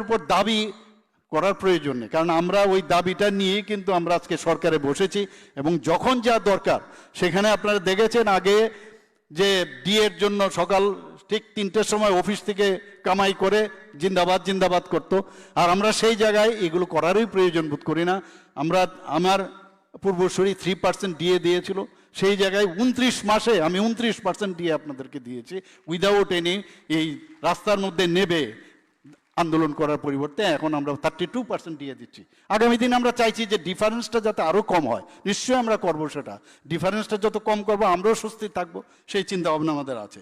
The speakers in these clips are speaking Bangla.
উপর দাবি করার প্রয়োজন নেই। কারণ আমরা ওই দাবিটা নিয়ে কিন্তু আমরা আজকে সরকারে বসেছি এবং যখন যা দরকার, সেখানে আপনারা দেখেছেন আগে যে ডিএর জন্য সকাল ঠিক তিনটের সময় অফিস থেকে কামাই করে জিন্দাবাদ জিন্দাবাদ করতো। আর আমরা সেই জায়গায় এগুলো করারই প্রয়োজন বোধ করি না। আমরা, আমার পূর্বসূরি থ্রি পার্সেন্ট ডিএ দিয়েছিল। সেই জায়গায় উনত্রিশ মাসে আমি উনত্রিশ পার্সেন্ট ডিএ আপনাদেরকে দিয়েছি। উইদাউট এনি এই রাস্তার মধ্যে নেবে আন্দোলন করার পরিবর্তে এখন আমরা থার্টি টু পার্সেন্ট দিয়ে দিচ্ছি। আগামী দিন আমরা চাইছি যে ডিফারেন্সটা যাতে আরও কম হয়। নিশ্চয়ই আমরা করব সেটা। ডিফারেন্সটা যত কম করব, আমরাও সুস্থ থাকব, সেই চিন্তা ভাবনা আমাদের আছে।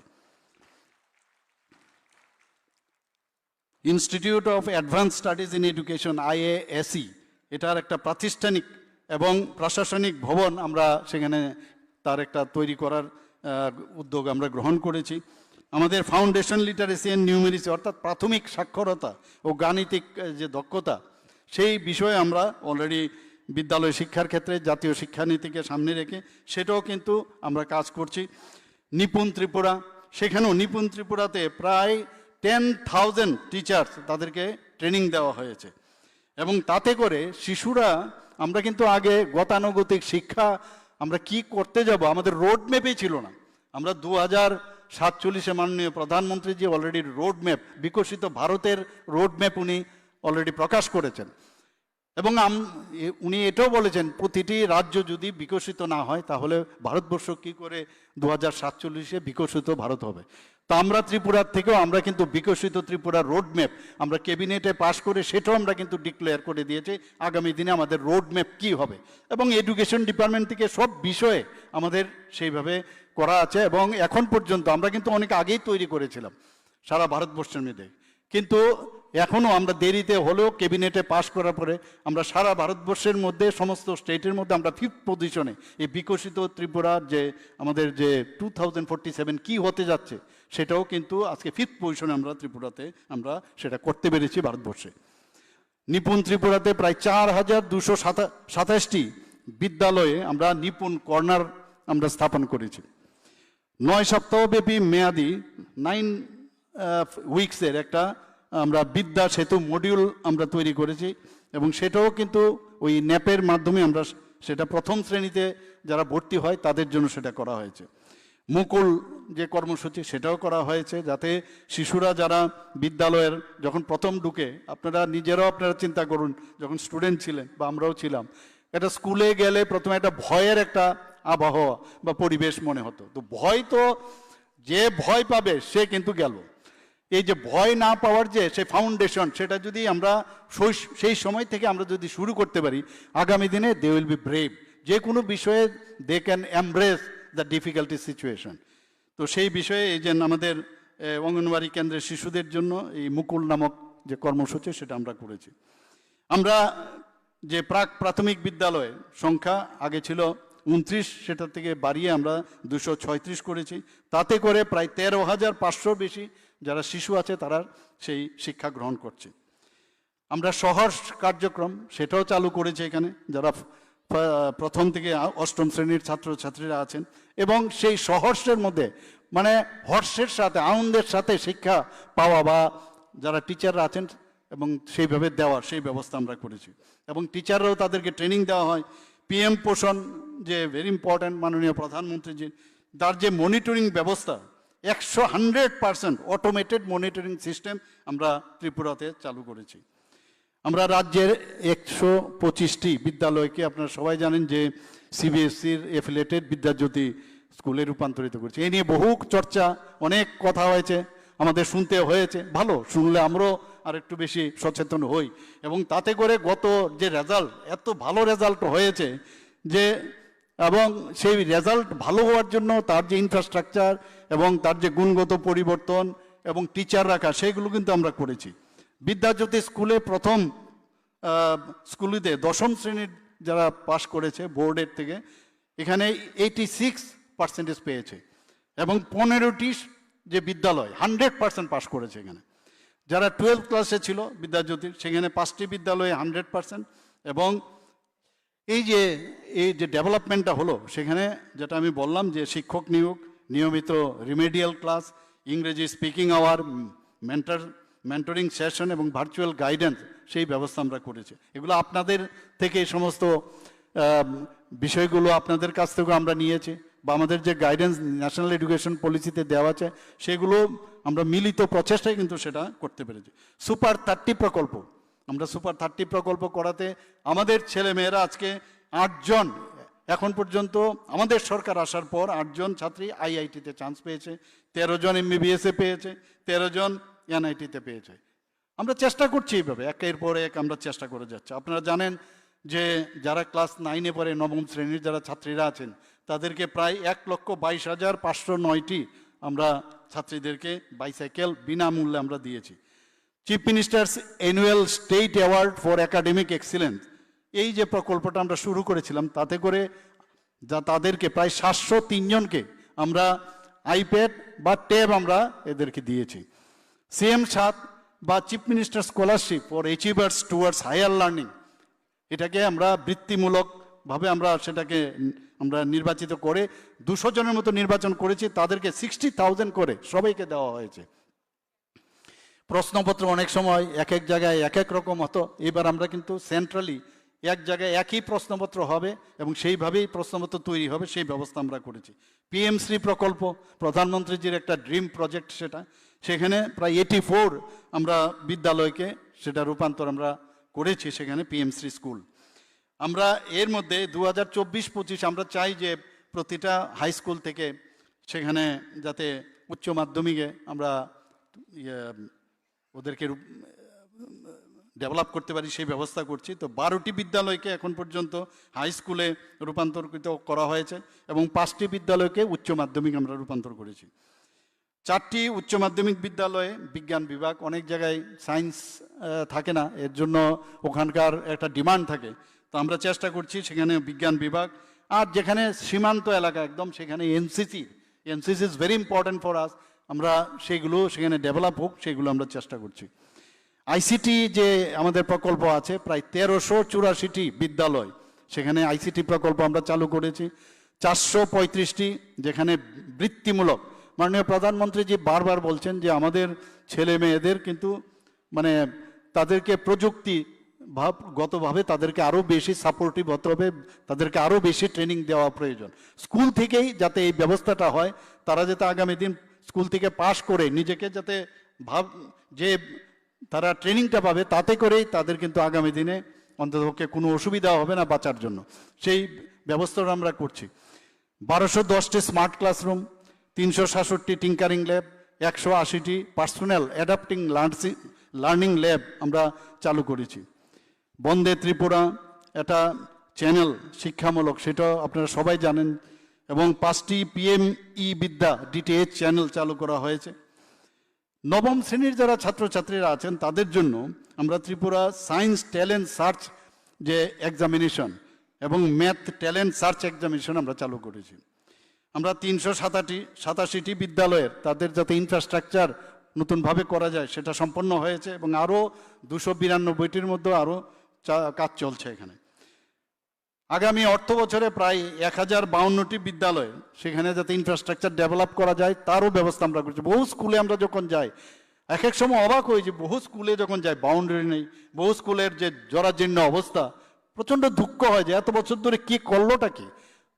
Institute of advanced studies in education IAAC এটার একটা প্রাতিষ্ঠানিক এবং প্রশাসনিক ভবন আমরা সেখানে তার একটা তৈরি করার উদ্যোগ আমরা গ্রহণ করেছি। আমাদের ফাউন্ডেশন লিটারেসি অ্যান্ড নিউমেরিসি অর্থাৎ প্রাথমিক সাক্ষরতা ও গাণিতিক যে দক্ষতা, সেই বিষয়ে আমরা অলরেডি বিদ্যালয় শিক্ষার ক্ষেত্রে, জাতীয় শিক্ষানীতিকে সামনে রেখে সেটাও কিন্তু আমরা কাজ করছি। নিপুণ ত্রিপুরা, সেখানেও নিপুণ ত্রিপুরাতে প্রায় টেন থাউজেন্ড টিচার্স তাদেরকে ট্রেনিং দেওয়া হয়েছে। এবং তাতে করে শিশুরা, আমরা কিন্তু আগে গতানুগতিক শিক্ষা, আমরা কি করতে যাব, আমাদের রোড ম্যাপই ছিল না। আমরা দু হাজার সাতচল্লিশে মাননীয় প্রধানমন্ত্রী যে অলরেডি রোড ম্যাপ বিকশিত ভারতের রোড ম্যাপ উনি অলরেডি প্রকাশ করেছেন। এবং উনি এটাও বলেছেন, প্রতিটি রাজ্য যদি বিকশিত না হয়, তাহলে ভারতবর্ষ কি করে দু হাজার সাতচল্লিশে বিকশিত ভারত হবে? তা আমরা ত্রিপুরার থেকেও আমরা কিন্তু বিকশিত ত্রিপুরা রোডম্যাপ আমরা ক্যাবিনেটে পাশ করে সেটাও আমরা কিন্তু ডিক্লেয়ার করে দিয়েছি। আগামী দিনে আমাদের রোডম্যাপ কি হবে? এবং এডুকেশন ডিপার্টমেন্ট থেকে সব বিষয়ে আমাদের সেইভাবে করা আছে এবং এখন পর্যন্ত আমরা কিন্তু অনেক আগেই তৈরি করেছিলাম। সারা ভারতবর্ষের মধ্যে। কিন্তু এখনও আমরা দেরিতে হলেও ক্যাবিনেটে পাশ করার পরে আমরা সারা ভারতবর্ষের মধ্যে, সমস্ত স্টেটের মধ্যে আমরা ফিফথ পজিশনে এই বিকশিত ত্রিপুরার যে আমাদের যে টু থাউজেন্ড ফোরটি সেভেন কী হতে যাচ্ছে, সেটাও কিন্তু আজকে ফিফথ পজিশনে আমরা ত্রিপুরাতে আমরা সেটা করতে পেরেছি ভারতবর্ষে। নিপুণ ত্রিপুরাতে প্রায় চার হাজার দুশো সাতাশটি বিদ্যালয়ে আমরা নিপুণ কর্নার আমরা স্থাপন করেছি। নয় সপ্তাহব্যাপী মেয়াদি নাইন উইকসের একটা, আমরা বিদ্যা সেতু মডিউল আমরা তৈরি করেছি এবং সেটাও কিন্তু ওই ন্যাপের মাধ্যমে আমরা সেটা প্রথম শ্রেণীতে যারা ভর্তি হয় তাদের জন্য সেটা করা হয়েছে। মুকুল যে কর্মসূচি সেটাও করা হয়েছে যাতে শিশুরা যারা বিদ্যালয়ের যখন প্রথম ঢুকে, আপনারা নিজেরাও আপনারা চিন্তা করুন, যখন স্টুডেন্ট ছিলেন বা আমরাও ছিলাম এটা স্কুলে গেলে প্রথমে একটা ভয়ের একটা আবহাওয়া বা পরিবেশ মনে হতো। তো ভয় তো, যে ভয় পাবে সে কিন্তু গেল। এই যে ভয় না পাওয়ার যে সে ফাউন্ডেশন সেটা যদি আমরা সেই সময় থেকে আমরা যদি শুরু করতে পারি আগামী দিনে দে উইল বি ব্রেভ যে কোনো বিষয়ে they can embrace the difficulty situation তো সেই বিষয়ে এই যে আমাদের এ, অঙ্গনওয়াড়ি কেন্দ্রের শিশুদের জন্য এই মুকুল নামক যে কর্মসূচি সেটা আমরা করেছি। আমরা যে প্রাক প্রাথমিক বিদ্যালয় সংখ্যা আগে ছিল উনত্রিশ সেটা থেকে বাড়িয়ে আমরা দুশো করেছি। তাতে করে প্রায় তেরো হাজার পাঁচশো বেশি যারা শিশু আছে, তারা সেই শিক্ষা গ্রহণ করছে। আমরা সহর্ষ কার্যক্রম সেটাও চালু করেছি এখানে। যারা প্রথম থেকে অষ্টম শ্রেণির ছাত্রছাত্রীরা আছেন এবং সেই সহর্ষের মধ্যে মানে হর্ষের সাথে, আনন্দের সাথে শিক্ষা পাওয়া বা যারা টিচাররা আছেন এবং সেইভাবে দেওয়ার, সেই ব্যবস্থা আমরা করেছি। এবং টিচাররাও তাদেরকে ট্রেনিং দেওয়া হয়। পিএম পোষণ যে ভেরি ইম্পর্ট্যান্ট মাননীয় প্রধানমন্ত্রী যে তার যে মনিটরিং ব্যবস্থা একশো hundred percent automated monitoring system আমরা ত্রিপুরাতে চালু করেছি। আমরা রাজ্যের একশো পঁচিশটি বিদ্যালয়কে আপনারা সবাই জানেন যে সিবিএসসির এফিলেটেড বিদ্যাজ্যোতি স্কুলে রূপান্তরিত করেছে। এই নিয়ে বহু চর্চা, অনেক কথা হয়েছে, আমাদের শুনতে হয়েছে, ভালো, শুনলে আমরাও আর একটু বেশি সচেতন হই। এবং তাতে করে গত যে রেজাল্ট এত ভালো রেজাল্ট হয়েছে যে এবং সেই রেজাল্ট ভালো হওয়ার জন্য তার যে ইনফ্রাস্ট্রাকচার এবং তার যে গুণগত পরিবর্তন এবং টিচার রাখা সেগুলো কিন্তু আমরা করেছি। বিদ্যাজ্যোতি স্কুলে প্রথম স্কুলিতে দশম শ্রেণির যারা পাশ করেছে বোর্ডের থেকে, এখানে এইটি সিক্স পার্সেন্টেজ পেয়েছে এবং পনেরোটি যে বিদ্যালয় হান্ড্রেড পার্সেন্ট পাশ করেছে এখানে। যারা টুয়েলভ ক্লাসে ছিল বিদ্যাজ্যোতির, সেখানে পাঁচটি বিদ্যালয়ে হান্ড্রেড পার্সেন্ট এবং এই যে এই যে ডেভেলপমেন্টটা হলো, সেখানে যেটা আমি বললাম যে শিক্ষক নিয়োগ, নিয়মিত রিমেডিয়াল ক্লাস ইংরেজি speaking hour mentor mentoring session এবং ভার্চুয়াল গাইডেন্স সেই ব্যবস্থা আমরা করেছি। এগুলো আপনাদের থেকে এই সমস্ত বিষয়গুলো আপনাদের কাছ থেকেও আমরা নিয়েছি বা আমাদের যে গাইডেন্স ন্যাশনাল এডুকেশন পলিসিতে দেওয়া আছে, সেগুলো আমরা মিলিত প্রচেষ্টায় কিন্তু সেটা করতে পেরেছি। সুপার থার্টি প্রকল্প। আমরা সুপার থার্টি প্রকল্প করাতে আমাদের ছেলে মেয়েরা আজকে আটজন, এখন পর্যন্ত আমাদের সরকার আসার পর আটজন ছাত্রী আইআইটিতে চান্স পেয়েছে তেরো জন এমবিবিএসে পেয়েছে তেরো জন এনআইটিতে পেয়েছে। আমরা চেষ্টা করছি এইভাবে, একের পর এক আমরা চেষ্টা করে যাচ্ছি। আপনারা জানেন যে যারা ক্লাস নাইনে পড়ে, নবম শ্রেণির যারা ছাত্রীরা আছেন, তাদেরকে প্রায় এক লক্ষ বাইশ হাজার পাঁচশো নয়টি আমরা ছাত্রীদেরকে বাইসাইকেল বিনামূল্যে আমরা দিয়েছি। Chief minister's annual state award for academic excellence এই যে প্রকল্পটা আমরা শুরু করেছিলাম, তাতে করে যা তাদেরকে, প্রায় সাতশো তিনজনকে আমরা আইপ্যাড বা ট্যাব আমরা এদেরকে দিয়েছি। সিএম সাত বা chief minister scholarship for achievers towards higher learning এটাকে আমরা বৃত্তিমূলকভাবে আমরা সেটাকে আমরা নির্বাচিত করে দুশো জনের মতো নির্বাচন করেছি, তাদেরকে সিক্সটি থাউজেন্ড করে সবাইকে দেওয়া হয়েছে। প্রশ্নপত্র অনেক সময় এক এক জায়গায় এক এক রকম হতো এবার আমরা কিন্তু সেন্ট্রালি এক জায়গায় একই প্রশ্নপত্র হবে এবং সেইভাবেই প্রশ্নপত্র তৈরি হবে সেই ব্যবস্থা আমরা করেছি। পিএম শ্রী প্রকল্প প্রধানমন্ত্রীজির একটা ড্রিম প্রজেক্ট সেটা। সেখানে প্রায় এইটি ফোর আমরা বিদ্যালয়কে সেটা রূপান্তর আমরা করেছি সেখানে পিএম শ্রী স্কুল। আমরা এর মধ্যে দু হাজার চব্বিশ পঁচিশ আমরা চাই যে প্রতিটা হাই স্কুল থেকে সেখানে যাতে উচ্চ মাধ্যমিকে আমরা ইয়ে, ওদেরকে ডেভেলপ করতে পারি, সেই ব্যবস্থা করছি। তো বারোটি বিদ্যালয়কে এখন পর্যন্ত হাই স্কুলে রূপান্তরিত করা হয়েছে এবং পাঁচটি বিদ্যালয়কে উচ্চ মাধ্যমিক আমরা রূপান্তর করেছি। চারটি উচ্চ মাধ্যমিক বিদ্যালয়ে বিজ্ঞান বিভাগ, অনেক জায়গায় সায়েন্স থাকে না, এর জন্য ওখানকার একটা ডিমান্ড থাকে। তো আমরা চেষ্টা করছি সেখানে বিজ্ঞান বিভাগ আর যেখানে সীমান্ত এলাকা একদম, সেখানে NCC NCC is very important for us আমরা সেগুলো সেখানে ডেভেলপ হোক, সেগুলো আমরা চেষ্টা করছি। আইসিটি যে আমাদের প্রকল্প আছে, প্রায় তেরোশো চুরাশিটি বিদ্যালয় সেখানে আইসিটি প্রকল্প আমরা চালু করেছি। চারশো পঁয়ত্রিশটি যেখানে বৃত্তিমূলক। মাননীয় প্রধানমন্ত্রী যে বারবার বলছেন যে আমাদের ছেলে মেয়েদের কিন্তু মানে তাদেরকে প্রযুক্তি ভাবগতভাবে তাদেরকে আরও বেশি সাপোর্টিভ হতে হবে, তাদেরকে আরও বেশি ট্রেনিং দেওয়া প্রয়োজন। স্কুল থেকেই যাতে এই ব্যবস্থাটা হয়, তারা যাতে আগামী দিন স্কুল থেকে পাশ করে নিজেকে যাতে ভাব, যে তারা ট্রেনিংটা পাবে তাতে করেই তাদের কিন্তু আগামী দিনে অন্ততপক্ষে কোনো অসুবিধা হবে না বাঁচার জন্য। সেই ব্যবস্থাটা আমরা করছি। বারোশো দশটি স্মার্ট ক্লাসরুম, তিনশো সাতষট্টি টিঙ্কারিং ল্যাব, একশো আশিটি পার্সোনাল অ্যাডাপ্টিং লার্নিং ল্যাব আমরা চালু করেছি। বন্দে ত্রিপুরা, এটা চ্যানেল শিক্ষামূলক, সেটাও আপনারা সবাই জানেন। এবং পাঁচটি পিএম ই বিদ্যা ডিটিএইচ চ্যানেল চালু করা হয়েছে। নবম শ্রেণির যারা ছাত্রছাত্রীরা আছেন, তাদের জন্য আমরা ত্রিপুরা সায়েন্স ট্যালেন্ট সার্চ যে এক্সামিনেশন এবং ম্যাথ ট্যালেন্ট সার্চ এক্সামিনেশন আমরা চালু করেছি। আমরা তিনশো সাতাটি, সাতাশিটি বিদ্যালয়ের তাদের যাতে ইনফ্রাস্ট্রাকচার নতুনভাবে করা যায়, সেটা সম্পন্ন হয়েছে এবং আরও দুশো বিরানব্বইটির মধ্যে আরও কাজ চলছে এখানে। আগামী অর্থ বছরে প্রায় এক হাজার বাউন্নটি বিদ্যালয় সেখানে যাতে ইনফ্রাস্ট্রাকচার ডেভেলপ করা যায়, তারও ব্যবস্থা আমরা করছি। বহু স্কুলে আমরা যখন যাই এক এক সময় অবাক হই যে বহু স্কুলে যখন যাই বাউন্ডারি নেই। বহু স্কুলের যে জরাজীর্ণ অবস্থা, প্রচণ্ড দুঃখ হয় যে এত বছর ধরে কী করলোটা কি?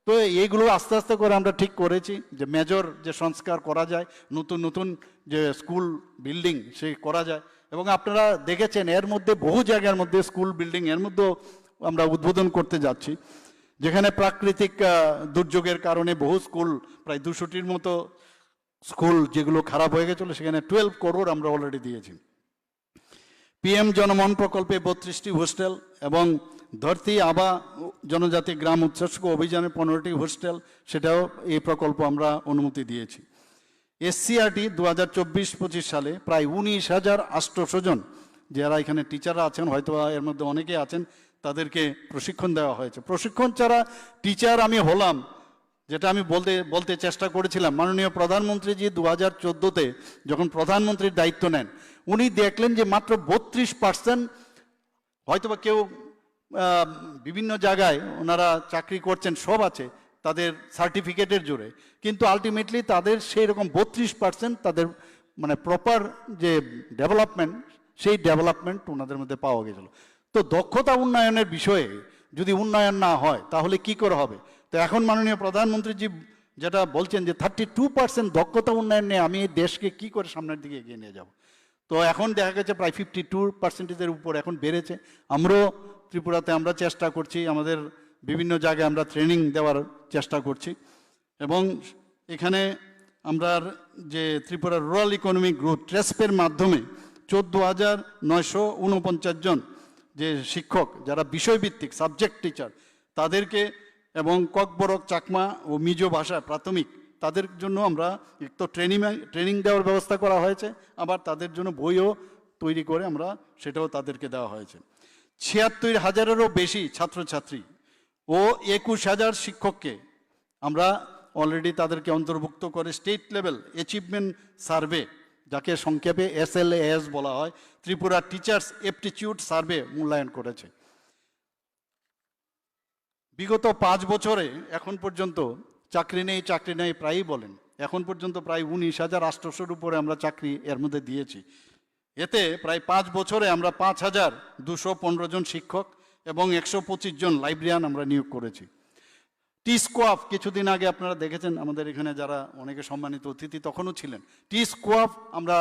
তো এইগুলো আস্তে আস্তে করে আমরা ঠিক করেছি যে মেজর যে সংস্কার করা যায়, নতুন নতুন যে স্কুল বিল্ডিং সে করা যায়। এবং আপনারা দেখেছেন এর মধ্যে বহু জায়গার মধ্যে স্কুল বিল্ডিং এর মধ্যেও আমরা উদ্বোধন করতে যাচ্ছি, যেখানে প্রাকৃতিক দুর্যোগের কারণে বহু স্কুল, প্রায় দুশোটির মতো স্কুল যেগুলো খারাপ হয়ে গেছিল, সেখানে টুয়েলভ করোড় আমরা অলরেডি দিয়েছি। পিএম জনমন প্রকল্পে বত্রিশটি হোস্টেল এবং ধরতি আবা জনজাতি গ্রাম উৎসর্গ অভিযানে পনেরোটি হোস্টেল, সেটাও এই প্রকল্প আমরা অনুমতি দিয়েছি। এসসিআরটি দু হাজার চব্বিশ পঁচিশ সালে প্রায় উনিশ হাজার আটশোশো জন, যারা এখানে টিচাররা আছেন হয়তো এর মধ্যে অনেকে আছেন তাদেরকে প্রশিক্ষণ দেওয়া হয়েছে। প্রশিক্ষণ ছাড়া টিচার আমি হলাম, যেটা আমি বলতে বলতে চেষ্টা করেছিলাম। মাননীয় প্রধানমন্ত্রীজি দু হাজার চোদ্দোতে যখন প্রধানমন্ত্রীর দায়িত্ব নেন, উনি দেখলেন যে মাত্র বত্রিশ পার্সেন্ট হয়তোবা কেউ বিভিন্ন জায়গায় ওনারা চাকরি করছেন, সব আছে তাদের সার্টিফিকেটের জোরে। কিন্তু আলটিমেটলি তাদের সেই রকম বত্রিশ পার্সেন্ট তাদের মানে প্রপার যে ডেভেলপমেন্ট সেই ডেভেলপমেন্ট ওনাদের মধ্যে পাওয়া গেছিল। তো দক্ষতা উন্নয়নের বিষয়ে যদি উন্নয়ন না হয়, তাহলে কি করে হবে? তো এখন মাননীয় প্রধানমন্ত্রীজি যেটা বলছেন যে থার্টি টু পার্সেন্ট দক্ষতা উন্নয়ন নিয়ে আমি দেশকে কি করে সামনের দিকে এগিয়ে নিয়ে যাব? তো এখন দেখা গেছে প্রায় ফিফটি টু পার্সেন্টেজের উপর এখন বেড়েছে। আমরাও ত্রিপুরাতে আমরা চেষ্টা করছি, আমাদের বিভিন্ন জায়গায় আমরা ট্রেনিং দেওয়ার চেষ্টা করছি। এবং এখানে আমরা যে ত্রিপুরা রুরাল ইকোনমিক গ্রোথ ট্রেসপের মাধ্যমে চোদ্দ হাজার নয়শো উনপঞ্চাশ জন যে শিক্ষক, যারা বিষয়ভিত্তিক সাবজেক্ট টিচার তাদেরকে এবং ককবরক, চাকমা ও মিজো ভাষা প্রাথমিক, তাদের জন্য আমরা তো ট্রেনিং ট্রেনিং দেওয়ার ব্যবস্থা করা হয়েছে। আবার তাদের জন্য বইও তৈরি করে আমরা সেটাও তাদেরকে দেওয়া হয়েছে। ছিয়াত্তর হাজারেরও বেশি ছাত্রছাত্রী ও একুশ হাজার শিক্ষককে আমরা অলরেডি তাদেরকে অন্তর্ভুক্ত করে স্টেট লেভেল অ্যাচিভমেন্ট সার্ভে যাকে সংক্ষেপে এস এল এস বলা হয়, ত্রিপুরা টিচার্স এপটিচিউড সার্ভে মূল্যায়ন করেছে। বিগত পাঁচ বছরে এখন পর্যন্ত চাকরি নেই চাকরি নেই, প্রায়ই বলেন। এখন পর্যন্ত প্রায় উনিশ হাজার আষ্টশোর উপরে আমরা চাকরি এর মধ্যে দিয়েছি। এতে প্রায় পাঁচ বছরে আমরা পাঁচ হাজার দুশো পনেরো জন শিক্ষক এবং একশো পঁচিশ জন লাইব্রেরিয়ান আমরা নিয়োগ করেছি। টি স্কোয়াফ কিছুদিন আগে আপনারা দেখেছেন, আমাদের এখানে যারা অনেকে সম্মানিত অতিথি তখনও ছিলেন। টি স্কোয়াফ আমরা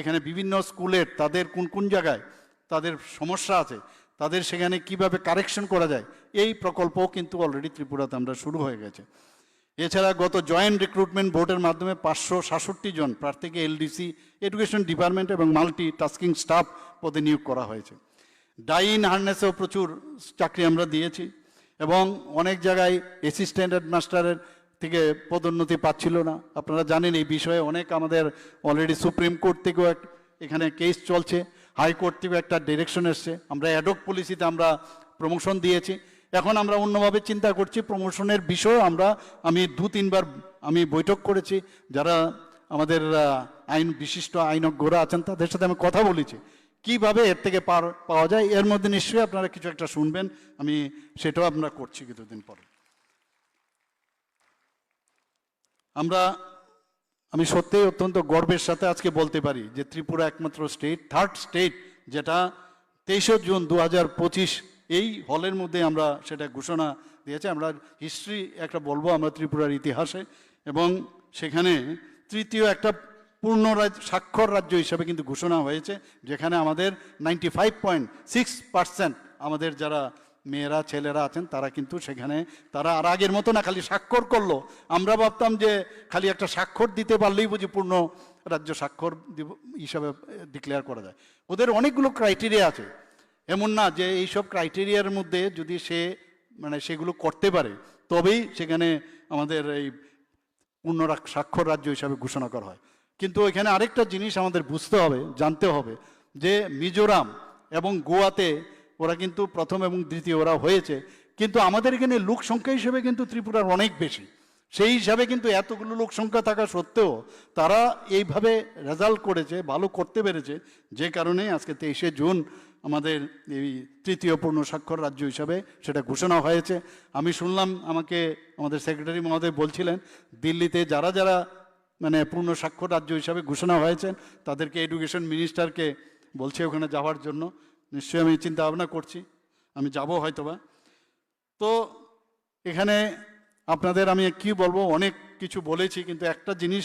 এখানে বিভিন্ন স্কুলের, তাদের কোন কোন জায়গায়, তাদের সমস্যা আছে, তাদের সেখানে কীভাবে কারেকশন করা যায়, এই প্রকল্পও কিন্তু অলরেডি ত্রিপুরাতে আমরা শুরু হয়ে গেছে। এছাড়া গত জয়েন্ট রিক্রুটমেন্ট বোর্ডের মাধ্যমে পাঁচশো সাতষট্টি জন প্রার্থীকে এলডিসি এডুকেশন ডিপার্টমেন্ট এবং মাল্টি টাস্কিং স্টাফ পদে নিয়োগ করা হয়েছে। ডাইন হার্নেসেও প্রচুর চাকরি আমরা দিয়েছি। এবং অনেক জায়গায় অ্যাসিস্ট্যান্ট হেডমাস্টারের থেকে পদোন্নতি পাচ্ছিল না। আপনারা জানেন এই বিষয়ে অনেক আমাদের অলরেডি সুপ্রিম কোর্ট থেকেও এখানে কেস চলছে। হাইকোর্ট থেকেও একটা ডিরেকশন এসছে। আমরা অ্যাডক পলিসিতে আমরা প্রমোশন দিয়েছি। এখন আমরা অন্যভাবে চিন্তা করছি। প্রমোশনের বিষয়ে আমরা, আমি দু, তিনবার আমি বৈঠক করেছি। যারা আমাদের আইন বিশিষ্ট আইনজ্ঞরা আছেন, তাদের সাথে আমি কথা বলেছি। কীভাবে এর থেকে পার পাওয়া যায়, এর মধ্যে নিশ্চয়ই আপনারা কিছু একটা শুনবেন, আমি সেটাও আমরা করছি কিছুদিন পরে। আমরা, আমি সত্যিই অত্যন্ত গর্বের সাথে আজকে বলতে পারি যে ত্রিপুরা একমাত্র স্টেট থার্ড স্টেট যেটা তেইশে জুন দু হাজার পঁচিশ, এই হলের মধ্যে আমরা সেটা ঘোষণা দিয়েছে। আমরা হিস্ট্রি একটা বলব, আমরা ত্রিপুরার ইতিহাসে, এবং সেখানে তৃতীয় একটা পূর্ণ স্বাক্ষর রাজ্য হিসাবে কিন্তু ঘোষণা হয়েছে, যেখানে আমাদের ninety five point six percent আমাদের যারা মেয়েরা, ছেলেরা আছেন, তারা কিন্তু সেখানে, তারা আর আগের মতো না, খালি স্বাক্ষর করল। আমরা ভাবতাম যে খালি একটা স্বাক্ষর দিতে পারলেই বুঝি পূর্ণ রাজ্য স্বাক্ষর হিসাবে ডিক্লেয়ার করা যায়। ওদের অনেকগুলো ক্রাইটেরিয়া আছে। এমন না যে এইসব ক্রাইটেরিয়ার মধ্যে যদি সে মানে সেগুলো করতে পারে, তবেই সেখানে আমাদের এই পূর্ণ স্বাক্ষর রাজ্য হিসাবে ঘোষণা করা হয়। কিন্তু এখানে আরেকটা জিনিস আমাদের বুঝতে হবে, জানতে হবে, যে মিজোরাম এবং গোয়াতে ওরা কিন্তু প্রথম এবং দ্বিতীয় ওরা হয়েছে, কিন্তু আমাদের এখানে লোক সংখ্যা হিসেবে কিন্তু ত্রিপুরার অনেক বেশি। সেই হিসাবে কিন্তু এতগুলো লোক সংখ্যা থাকা সত্ত্বেও তারা এইভাবে রেজাল্ট করেছে, ভালো করতে পেরেছে, যে কারণে আজকে তেইশে জুন আমাদের এই তৃতীয় পূর্ণ স্বাক্ষর রাজ্য হিসাবে সেটা ঘোষণা হয়েছে। আমি শুনলাম আমাকে আমাদের সেক্রেটারি মহোদয় বলছিলেন, দিল্লিতে যারা যারা মানে পূর্ণ স্বাক্ষর রাজ্য হিসাবে ঘোষণা হয়েছেন তাদেরকে এডুকেশন মিনিস্টারকে বলছে ওখানে যাওয়ার জন্য। নিশ্চয়ই আমি চিন্তা ভাবনা করছি। আমি যাব হয়তোবা। তো এখানে আপনাদের আমি কি বলব? অনেক কিছু বলেছি, কিন্তু একটা জিনিস